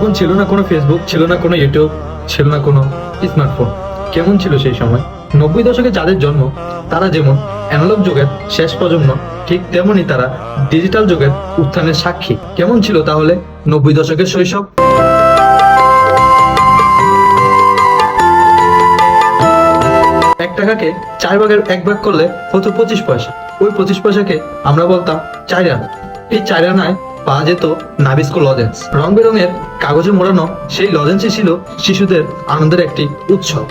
যখন ছিল না কোনো ফেসবুক ছিল না কোনো ইউটিউব ছিল না কোনো স্মার্টফোন কেমন ছিল সেই সময়? নব্বই দশকে যাদের জন্ম, তারা যেমন অ্যানালগ যুগের শেষ প্রজন্ম, ঠিক তেমনি তারা ডিজিটাল যুগের উত্থানের সাক্ষী। কেমন ছিল তাহলে নব্বই দশকের শৈশব? এক টাকাকে চার ভাগের এক ভাগ করলে হতো পঁচিশ পয়সা। ওই পঁচিশ পয়সাকে আমরা বলতাম চার আনা। এই চার আনায় পাওয়া যেত নাবিস্কো লজেন্স। রং বেরঙের কাগজে মোড়ানো সেই লজেন্সই ছিল শিশুদের আনন্দের একটি উৎসব।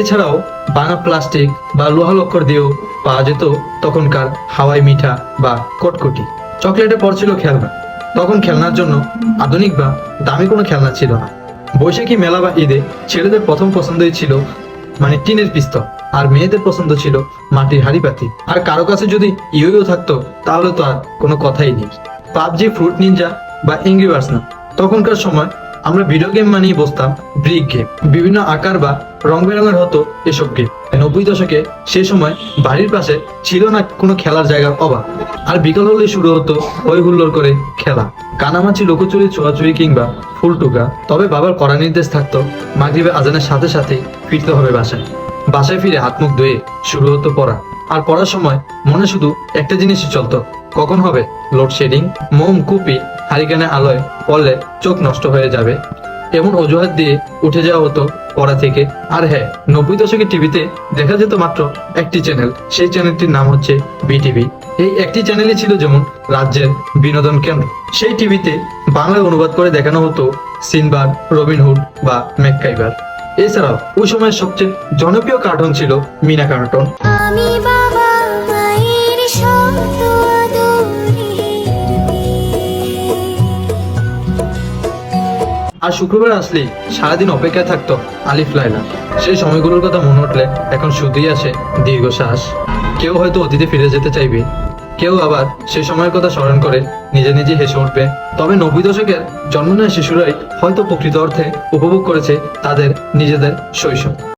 এছাড়াও বাঙা প্লাস্টিক বা লোহা লক্কর দিয়েও পাওয়া যেত তখনকার হাওয়াই মিঠা বা কটকটি। চকলেটে পড়ছিল খেলনা। তখন খেলনার জন্য আধুনিক বা দামি কোনো খেলনা ছিল না। বৈশাখী মেলা বা ঈদে ছেলেদের প্রথম পছন্দই ছিল মানে টিনের পিস্তল, আর মেয়েদের পছন্দ ছিল মাটির হাড়ি পাতি আর কারও কাছে যদি ইউইও থাকতো, তাহলে তো আর কোনো কথাই নেই। পাবজি, ফ্রুট নিনজা বা ইংরি বার্স না। তখনকার সময় আমরা ভিডিও গেম মানেই বসতাম ব্রিক গেম বিভিন্ন আকার বা রং বেরঙের হতো এসব গেম নব্বই দশকে সে সময় বাড়ির পাশে ছিল না কোনো খেলার জায়গার অভাব। আর বিকাল হলে শুরু হতো হই হুল্লোড় করে খেলা। কানামাছি লুকোচুরি ছোঁয়াছুঁয়ি কিংবা ফুলটুকা। তবে বাবার কড়া নির্দেশ থাকতো, মাগরিবে আজানের সাথে সাথে ফিরতে হবে বাসায়। বাসায় ফিরে হাত মুখ ধুয়ে শুরু হতো পড়া। আর পড়ার সময় মনে শুধু একটা জিনিসই চলতো কখন হবে? লোডশেডিং মোম, কুপি হারিকেনে আলোয় পড়লে চোখ নষ্ট হয়ে যাবে। এমন অজুহাত দিয়ে উঠে যাওয়া হতো পড়া থেকে। আর হ্যাঁ নব্বই দশকের টিভিতে দেখা যেত মাত্র একটি চ্যানেল সেই চ্যানেলটির নাম হচ্ছে বিটিভি। এই একটি চ্যানেলই ছিল যেমন রাজ্যের বিনোদন কেন্দ্র। সেই টিভিতে বাংলায় অনুবাদ করে দেখানো হতো সিনবাদ রবিনহুড বা ম্যাককাইবার এছাড়াও ওই সময়ের সবচেয়ে জনপ্রিয় কার্টুন ছিল মিনা কার্টুন আর শুক্রবার আসলে সারাদিন অপেক্ষায় থাকতো আলিফ লাইলা সেই সময়গুলোর কথা মনে উঠলে এখন শুধুই আসে দীর্ঘশ্বাস। কেউ হয়তো অতীতে ফিরে যেতে চাইবে। কেউ আবার সে সময়ের কথা স্মরণ করে নিজে নিজে হেসে উঠবে। তবে নব্বই দশকের জন্ম নেওয়া শিশুরাই হয়তো প্রকৃত অর্থে উপভোগ করেছে তাদের নিজেদের শৈশব।